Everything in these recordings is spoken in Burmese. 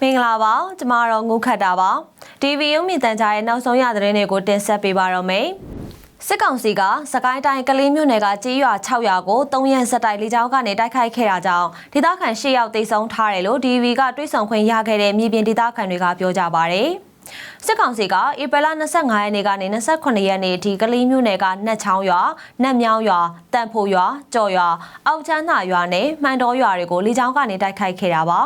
မင်္ဂလာပါကျမတော့ငုခတ်တာပါ TV ရုံမြင့်တန်ကြားရဲ့နောက်ဆုံးရသတင်းတွေကိုတင်ဆက်ပေးပါတော့မယ်စစ်ကောင်စီကစကိုင်းတိုင်းကလေးမြို့နယ်ကကြေးရွာ6ရွာကို3ရက်ဆက်တိုက်လေကြောင်းကနေတိုက်ခိုက်ခဲ့တာကြောင့်ဒေသခံ10ယောက်တိတ်ဆုံးထားတယ်လို့ DV ကတွေးဆောင်ခွင့်ရခဲ့တဲ့မြေပြင်ဒေသခံတွေကပြောကြပါဗျ။ စစ်ကောင်စီကဧပြီလ25ရက်နေ့ကနေ28ရက်နေ့အထိကလေးမြို့နယ်ကနှက်ချောင်းရွာ၊နှက်မြောင်းရွာ၊တန်ဖိုရွာ၊ကြော်ရွာ၊အောက်ချမ်းသာရွာနဲ့မှန်တော်ရွာတွေကိုလေကြောင်းကနေတိုက်ခိုက်ခဲ့တာပါ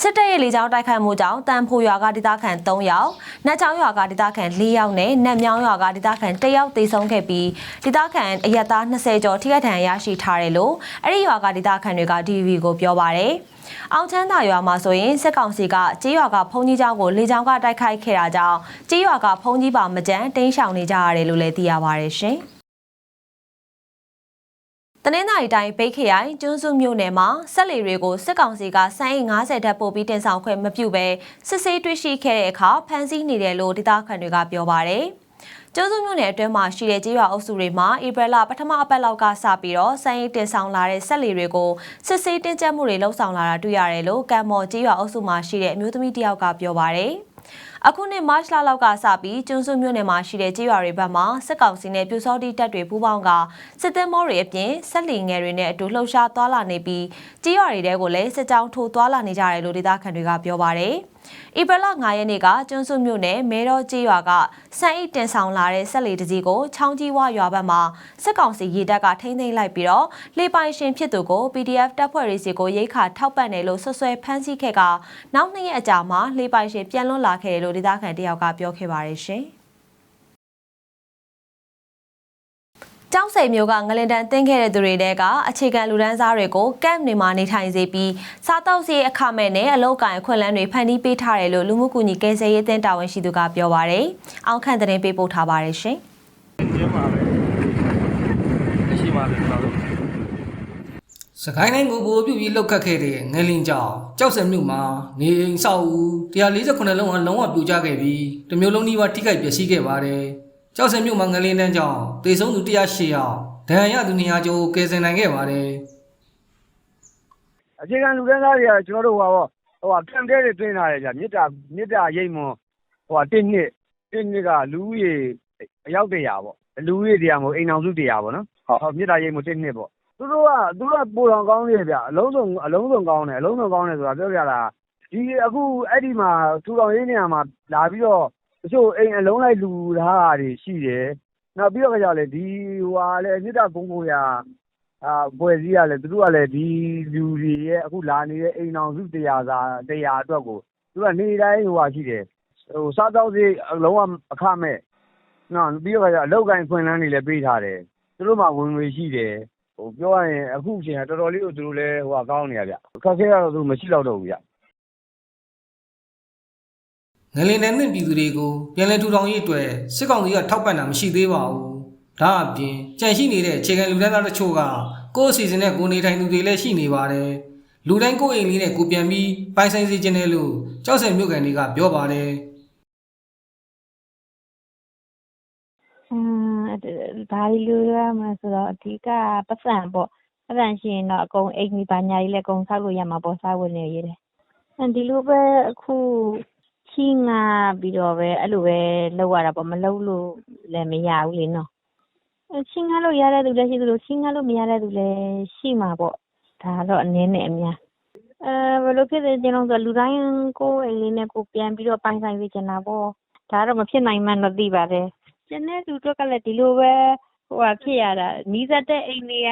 စစ်တပ်ရဲ့လေကြောင်းတိုက်ခိုက်မှုကြောင့်တန်ဖိုရွာကဒေသခံ3ယောက်၊နှက်ချောင်းရွာကဒေသခံ4ယောက်နဲ့နှက်မြောင်းရွာကဒေသခံ1ယောက်သေဆုံးခဲ့ပြီးဒေသခံအရက်သား20ကျော်ထိခိုက်ဒဏ်ရာရရှိထားတယ်လို့အဲ့ဒီရွာကဒေသခံတွေက DV ကိုပြောပါတယ် အောင်ချမ်းသာရွာမှာဆိုရင်စစ်ကောင်စီကကြေးရွာကဖုန်ကြီးเจ้าကိုလေကြောင်းကတိုက်ခိုက်ခဲ့တာကြောင့်ကြေးရွာကဖုန်ကြီးပါမကြမ်းတင်းရှောင်နေကြရတယ်လို့လည်းသိရပါတယ်ရှင်။တနင်္သာရီတိုင်းပိတ်ခရိုင်ကျွန်းစုမြို့နယ်မှာဆက်လီတွေကိုစစ်ကောင်စီကစမ်းအိမ်90ဓာတ်ပို့ပြီးတင်ဆောင်ခွင့်မပြုဘဲစစ်ဆေးတွေ့ရှိခဲ့တဲ့အခါဖမ်းဆီးနေတယ်လို့ဒေသခံတွေကပြောပါတယ်။ ကျွန်းစုမြို့နယ်အတွင်းမှာရှိတဲ့ကြေးရွာအုပ်စုတွေမှာဧပြီလပထမအပတ်လောက်ကစပြီးတော့စမ်းအိမ်တင်ဆောင်လာတဲ့ဆက်လီတွေကိုစစ်ဆေးတင်ကြပ်မှုတွေလှုပ်ဆောင်လာတာတွေ့ရတယ်လို့ကံမော်ကြေးရွာအုပ်စုမှာရှိတဲ့အမျိုးသမီးတစ်ယောက်ကပြောပါတယ်။အခုနှစ်မတ်လလောက်ကစပြီးကျွန်းစုမြို့နယ်မှာရှိတဲ့ကြေးရွာတွေဘက်မှာစစ်ကောင်စီနဲ့ပြူစောတိတပ်တွေပူးပေါင်းကစစ်သည်မောတွေအပြင်ဆက်လီငယ်တွေနဲ့အတူလှုပ်ရှားသွားလာနေပြီးကြေးရွာတွေတဲကိုလည်းစစ်ကြောင်းထိုးသွားလာနေကြတယ်လို့ဒေသခံတွေကပြောပါတယ်။ ဧပြီလ9ရက်နေ့ကကျွန်းစုမြို့နယ်မဲတော်ကြေးရွာကစံအိတ်တင်ဆောင်လာတဲ့ဆက်လီတကြီးကိုချောင်းကြီးဝရွာဘက်မှာစစ်ကောင်စီရေတပ်ကထိန်းသိမ်းလိုက်ပြီးတော့လေပိုင်ရှင်ဖြစ်သူကို PDF တပ်ဖွဲ့ရေးစီကိုရိတ်ခါထောက်ပံ့တယ်လို့ဆွဆွဲဖမ်းဆီးခဲ့ကနောက်နှစ်ရက်အကြာမှာလေပိုင်ရှင်ပြန်လွတ်လာခဲ့တယ်လို့ဒေသခံတယောက်ကပြောခဲ့ပါတယ်ရှင်။ ကျောင်းစိန်မျိုးကငလင်တန်တင်းခဲ့တဲ့သူတွေတဲကအခြေခံလူဒန်းစားတွေကိုကမ်နေမှာနေထိုင်စေပြီးစားတောက်စီအခမဲ့နဲ့အလောက်ကိုင်ခွင့်လန်းတွေဖန်တီးပေးထားတယ်လို့လူမှုကူညီကယ်ဆယ်ရေးအသင်းတာဝန်ရှိသူကပြောပါရယ်။အောက်ခန့်သတင်းပေးပို့ထားပါတယ်ရှင်။ကျင်းပါပဲရှိပါတယ်ကျွန်တော်တို့စကိုင်းတိုင်းကိုပိုပြုပြီးလှုပ်ခတ်ခဲ့တဲ့ငလင်ကြောင်ကြောက်စံမြို့မှာနေအိမ်ဆောက်ဦး148လုံးကလုံးဝပြိုကျခဲ့ပြီးတစ်မျိုးလုံးဒီပါထိခိုက်ပျက်စီးခဲ့ပါတယ်။ ကြောက်စံမြို့မှာငလင်တန်းကြောင်တေဆုံးသူ108ယောက်ဒဏ်ရာရသူ200ကျော်ကယ်ဆယ်နိုင်ခဲ့ပါတယ်အခြေခံလူတန်းစားတွေကကျွန်တော်တို့ဟိုဟိုဟိုကကံတဲတွေတွင်းလာတယ်ဗျမြစ်တာမြစ်တာရိတ်မွန်ဟိုကတစ်နှစ်တစ်နှစ်ကလူဦးရေအယောက်တရာပေါ့လူဦးရေတရားမဟုတ်အိမ်အောင်စုတရားပေါ့နော်ဟုတ်မြစ်တာရိတ်မွန်တစ်နှစ်ပေါ့သူတို့ကသူတို့ကပိုတော်ကောင်းနေဗျအလုံးစုံအလုံးစုံကောင်းတယ်အလုံးစုံကောင်းတယ်ဆိုတာပြောပြတာဒီအခုအဲ့ဒီမှာထူတော်ရေးနေရာမှာလာပြီးတော့ တချို့အိမ်အလုံးလိုက် လူထားတာတွေရှိတယ် နောက်ပြီးတော့ကြောက်လေဒီဟိုဟာလေမြစ်တာဘုံဘုံရာအာပွဲစည်းရလဲသူတို့ကလည်း ဒီလူတွေရဲ့ အခုလာနေတဲ့ အိမ်အောင်စုတရားစာတရားအတွက်ကို သူကနေ့တိုင်းဟိုဟာရှိတယ်ဟိုစားတော့စီအလုံးဝအခမဲ့နော်ပြီးတော့ အလောက်ကိုင်းဖွင့်လန်းနေလည်း ပေးထားတယ် သူတို့မှဝင်ငွေရှိတယ်ဟိုပြောရရင် အခုအချိန်က တော်တော်လေးကို သူတို့လည်းဟိုဟာကောင်းနေရဗျ အခက်အခဲကတော့သူမရှိတော့တော့ဘူးဗျ။ ငလင်တန်းတဲ့ပြည်သူတွေကိုပြန်လည်ထူထောင်ရေးအတွက်စစ်ကောင်စီကထောက်ပံ့တာမရှိသေးပါဘူး။ဒါအပြင်ကြန့်ရှိနေတဲ့အခြေခံလူဒန်းသားတချို့ကကိုယ့်အစီအစဉ်နဲ့ကိုယ်နေထိုင်သူတွေလည်းရှိနေပါတယ်။လူတိုင်းကိုယ့်အိမ်လေးနဲ့ကိုယ်ပြန်ပြီးပိုင်ဆိုင်စေခြင်းနဲ့လို့ကြောက်စံမြို့ကန်တွေကပြောပါတယ်။อืมဘာလို့ရမလဲဆိုတော့အဓိကပတ်စံပေါ့ပတ်စံရှိရင်တော့အကုန်အိမ်ကြီးပါညာကြီးလည်းအကုန်ဆောက်လို့ရမှာပေါ့စားဝင်နေရတယ်အဲဒီလိုပဲအခု ချင်းငါပြီးတော့ပဲအဲ့လိုပဲလောက်ရတာပေါ့မလောက်လို့လည်းမရဘူးလေနော်ချင်းငါလို့ရတဲ့သူလည်းရှိသလိုချင်းငါလို့မရတဲ့သူလည်းရှိမှာပေါ့ဒါတော့အနည်းနဲ့အများအဲဘယ်လိုဖြစ်လဲကျွန်တော်ဆိုလူတိုင်းကိုယ်အိမ်လေးနဲ့ကိုပြန်ပြီးတော့ပိုင်ဆိုင်စေချင်တာပေါ့ဒါတော့မဖြစ်နိုင်မှန်းတော့သိပါတယ်ကျန်တဲ့သူတို့ကလည်းဒီလိုပဲဟိုဟာဖြစ်ရတာနီးစပ်တဲ့အိမ်တွေက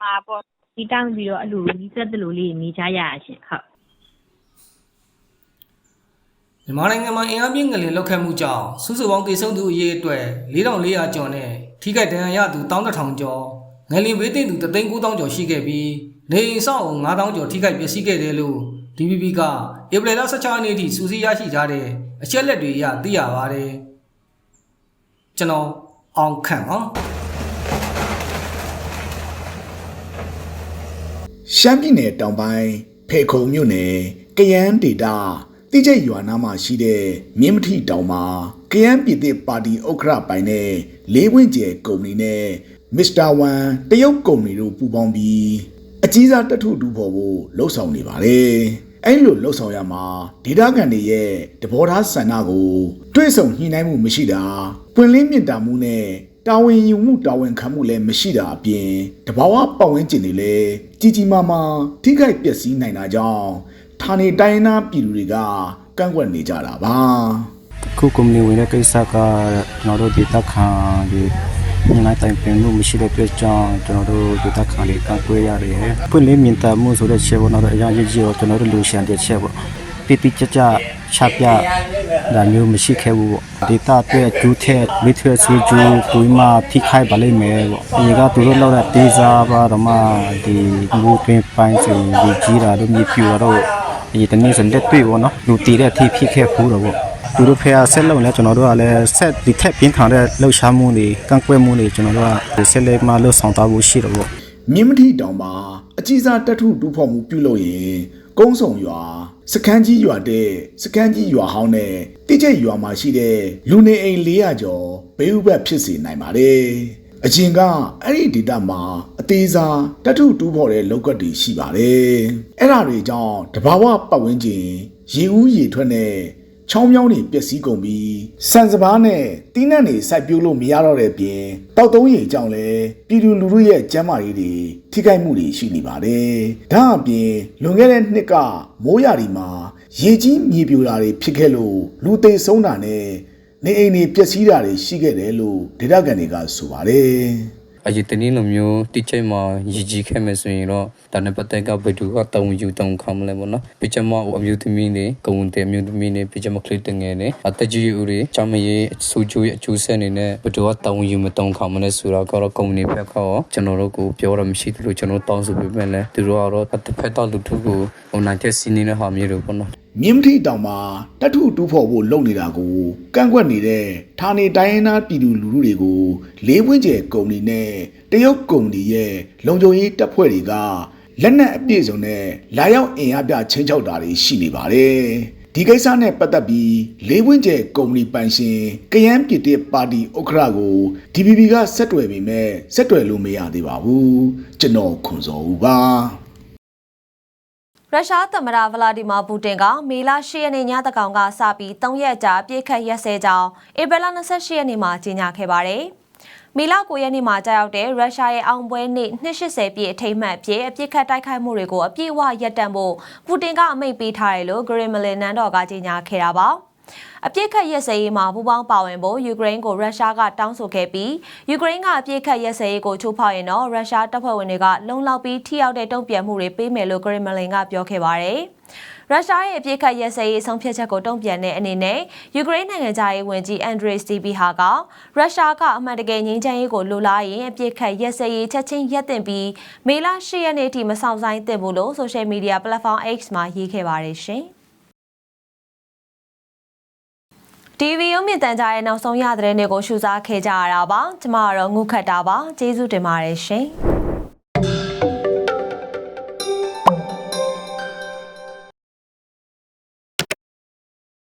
မှာပေါ့ဒီတောင်းပြီးတော့အဲ့လိုနီးစပ်တယ်လို့လေးနေကြရရှင်ဟုတ် မြန်မာနိုင်ငံမှာအင်အားပြင်းငလင်လောက်ခတ်မှုကြောင့်စုစုပေါင်းသေဆုံးသူအရေအတွက်4400ကျော်နဲ့ထိခိုက်ဒဏ်ရာရသူ11000ကျော်ငလင်ဘေးသိမ်းသူ39000ကျော်ရှိခဲ့ပြီးနေအိမ်ဆောက်အုံ9000ကျော်ထိခိုက်ပျက်စီးခဲ့တယ်လို့ DPP ကဧပြီလ16ရက်နေ့ထိစူးစီးရရှိထားတဲ့အချက်လက်တွေအရသိရပါတယ်ကျွန်တော်အောင်ခန့်ပါရှမ်းပြည်နယ်တောင်ပိုင်းဖေခုံမြို့နယ်ကယန်းဒေတာ တိကျက်ရွာနာမှာရှိတဲ့မြင်းမထီတောင်မှာကယန်းပြည်သစ်ပါတီဥက္ကဋ္ဌပိုင်တဲ့လေးဝင်းကျဲကုမ္ပဏီနဲ့မစ္စတာဝမ်တရုတ်ကုမ္ပဏီတို့ပူးပေါင်းပြီးအကြီးစားတက်ထုတူဖို့ဖို့လှုပ်ဆောင်နေပါတယ်အဲ့လိုလှုပ်ဆောင်ရမှာဒေတာကန်တွေရဲ့တဘောထားဆန္ဒကိုတွေးဆုံညှိနှိုင်းမှုမရှိတာပွင့်လင်းမြင့်တာမှုနဲ့တာဝန်ယူမှုတာဝန်ခံမှုလည်းမရှိတာအပြင်တဘာဝပတ်ဝန်းကျင်တွေလည်းကြီးကြီးမားမားထိခိုက်ပျက်စီးနိုင်တာကြောင့် ဌာနေတိုင်းနာပြည်သူတွေကကန့်ကွက်နေကြတာပါခုကုမ္ပဏီဝင်တဲ့ကိစ္စကကျွန်တော်တို့ဒေတာခံဒီညီမတိုင်ပင်မှုမရှိတဲ့အတွက်ကြောင့်ကျွန်တော်တို့ဒေတာခံလေးကကွဲရတယ်။ပွင့်လင်းမြင်သာမှုဆိုတဲ့ချက်ပေါ့နော်အရာရည်ကြီးတော့ကျွန်တော်တို့လူရှန်တဲ့ချက်ပေါ့။တိတိကျကျချပြဒါမျိုးမရှိခဲ့ဘူးပေါ့။ဒေတာအတွက်ဒူးတဲ့လစ်ထရစီဂျူပူမာထိခိုက်ပါလိမ့်မယ်ပေါ့။ဒီကသူတို့လောက်တဲ့ဒေစာပါတော့မှဒီဘူပင်ပိုင်းစီဒီကြီးတာတို့မြပြူတော့ ဒီတနေ့စလက်တွေ့ပေါ့နော်။လူတည်တဲ့အထိဖြစ်ခဲ့ဘူးတော့ပေါ့။သူတို့ဖေအားဆက်လုံးလဲကျွန်တော်တို့ကလည်းဆက်ဒီထက်ပြင်းထန်တဲ့လှုပ်ရှားမှုတွေကန့်ကွက်မှုတွေကျွန်တော်တို့ကဆက်လက်မှလှုပ်ဆောင်သွားဖို့ရှိတော့ပေါ့မြင်းမထီတောင်မှာအကြီးစားတက်ထုတူဖော်မှုပြုလုပ်ရင်ကုန်းဆောင်ရွာစခန်းကြီးရွာတဲ့စခန်းကြီးရွာဟောင်းနဲ့တိကျက်ရွာမှာရှိတဲ့လူနေအိမ်400ကျော်ဘေးဥပတ်ဖြစ်စေနိုင်ပါတယ် အချင်းကအဲ့ဒီဒေတာမှာအသေးစားတက်ထုတူဖော်တဲ့လောက်ကတ်တွေရှိပါတယ်အဲ့ဒါတွေကြောင့်တဘာဝပတ်ဝန်းကျင်ရေဦးရေထွက်နဲ့ချောင်းမြောင်းတွေပျက်စီးကုန်ပြီးစံစဘာနဲ့တင်းနှံ့တွေစိုက်ပျိုးလို့မရတော့တဲ့ပြင်တောက်သုံးရေကြောင့်လည်းပြည်သူလူထုရဲ့ကျန်းမာရေးတွေထိခိုက်မှုတွေရှိနေပါတယ်။ဒါအပြင်လွန်ခဲ့တဲ့နှစ်ကမိုးရာဒီမှာရေကြီးမြေပြိုတာတွေဖြစ်ခဲ့လို့လူသိဆုံးတာနဲ့ နေအိမ်တွေပျက်စီးတာတွေရှိခဲ့တယ်လို့ဒေသခံတွေကဆိုပါတယ်။အရေးတနည်းလိုမျိုးတိကျမှရည်ကြီးခဲ့မယ်ဆိုရင်တော့ဒါနဲ့ပတ်သက်ကဘယ်သူကတောင်းယူတောင်းခံမလဲပေါ့နော်ပြချမအမျိုးသမီးတွေကုန်းတဲ့အမျိုးသမီးတွေပြချမကလေးတငယ်တွေအသက်ကြီးဦးတွေချမရေးအဆူကျိုးရဲ့အကျိုးဆက်အနေနဲ့ဘယ်သူကတောင်းယူမတောင်းခံမလဲဆိုတော့ကတော့ကုမ္ပဏီဘက်ကရောကျွန်တော်တို့ကိုပြောရမရှိသလိုကျွန်တော်တောင်းဆိုပေးမယ်လေသူတို့ကတော့တစ်ဖက်တော့လူထုကိုဟိုနိုင်တဲ့စီးနေတဲ့ဟာမျိုးတွေပေါ့နော် မြင်းမထီတောင်မှာတထုတူးဖော်ဖို့လုပ်နေတာကိုကန့်ကွက်နေတဲ့ဌာနေတိုင်းရင်းသားပြည်သူလူထုတွေကိုလေးပွင့်ကျဲကုမ္ပဏီနဲ့တရုတ်ကုမ္ပဏီရဲ့လုံခြုံရေးတပ်ဖွဲ့တွေကလက်နက်အပြည့်စုံနဲ့လာရောက်အင်အားပြချင်းချောက်တာတွေရှိနေပါတယ်။ဒီကိစ္စနဲ့ပတ်သက်ပြီးလေးပွင့်ကျဲကုမ္ပဏီပိုင်ရှင်ကယန်းပြည်တဲ့ပါတီဥက္ခရာကို DPP ကဆက်တွယ်ပေမဲ့ဆက်တွယ်လို့မရသေးပါဘူး။ကျွန်တော်ခွန်စောဦးပါ။ ရုရှားသမ္မတဗလာဒီမာပူတင်ကမေလ10ရက်နေ့ညသကောင်ကစပြီး3ရက်ကြာပြည့်ခတ်ရက်စဲကြောင်းဧပြီလ28ရက်နေ့မှာကြေညာခဲ့ပါတယ်။မေလ9ရက်နေ့မှာကြာရောက်တဲ့ရုရှားရဲ့အောင်ပွဲနေ့280ပြည့်အထိမ်းအမှတ်အဖြစ်အပြစ်ခတ်တိုက်ခိုက်မှုတွေကိုအပြည့်အဝရပ်တန့်ဖို့ပူတင်ကအမိန့်ပေးထားတယ်လို့ဂရမလင်နန်းတော်ကကြေညာခဲ့တာပါ။ အပြစ်ခတ်ရက်စဲရေးမှာပူးပေါင်းပါဝင်ဖို့ယူကရိန်းကိုရုရှားကတောင်းဆိုခဲ့ပြီးယူကရိန်းကအပြစ်ခတ်ရက်စဲရေးကိုချိုးဖောက်ရင်တော့ရုရှားတပ်ဖွဲ့ဝင်တွေကလုံလောက်ပြီးထိရောက်တဲ့တုံ့ပြန်မှုတွေပေးမယ်လို့ဂရမလင်ကပြောခဲ့ပါတယ်။ရုရှားရဲ့အပြစ်ခတ်ရက်စဲရေးဆုံးဖြတ်ချက်ကိုတုံ့ပြန်တဲ့အနေနဲ့ယူကရိန်းနိုင်ငံသားရေးဝန်ကြီးအန်ဒရေးစတီဗီဟာကရုရှားကအမှန်တကယ်ငြိမ်းချမ်းရေးကိုလိုလားရင်အပြစ်ခတ်ရက်စဲရေးချက်ချင်းရပ်တင်ပြီးမေလ10ရက်နေ့ထိမဆောင်ဆိုင်သင့်ဘူးလို့ဆိုရှယ်မီဒီယာပလက်ဖောင်း X မှာရေးခဲ့ပါတယ်ရှင်။ TV ရုံးမြင့်တန်ကြားရဲ့နောက်ဆုံးရသတင်းတွေကိုရှုစားခဲ့ကြရတာပါကျမကတော့ငုခတ်တာပါကျေးဇူးတင်ပါတယ်ရှင်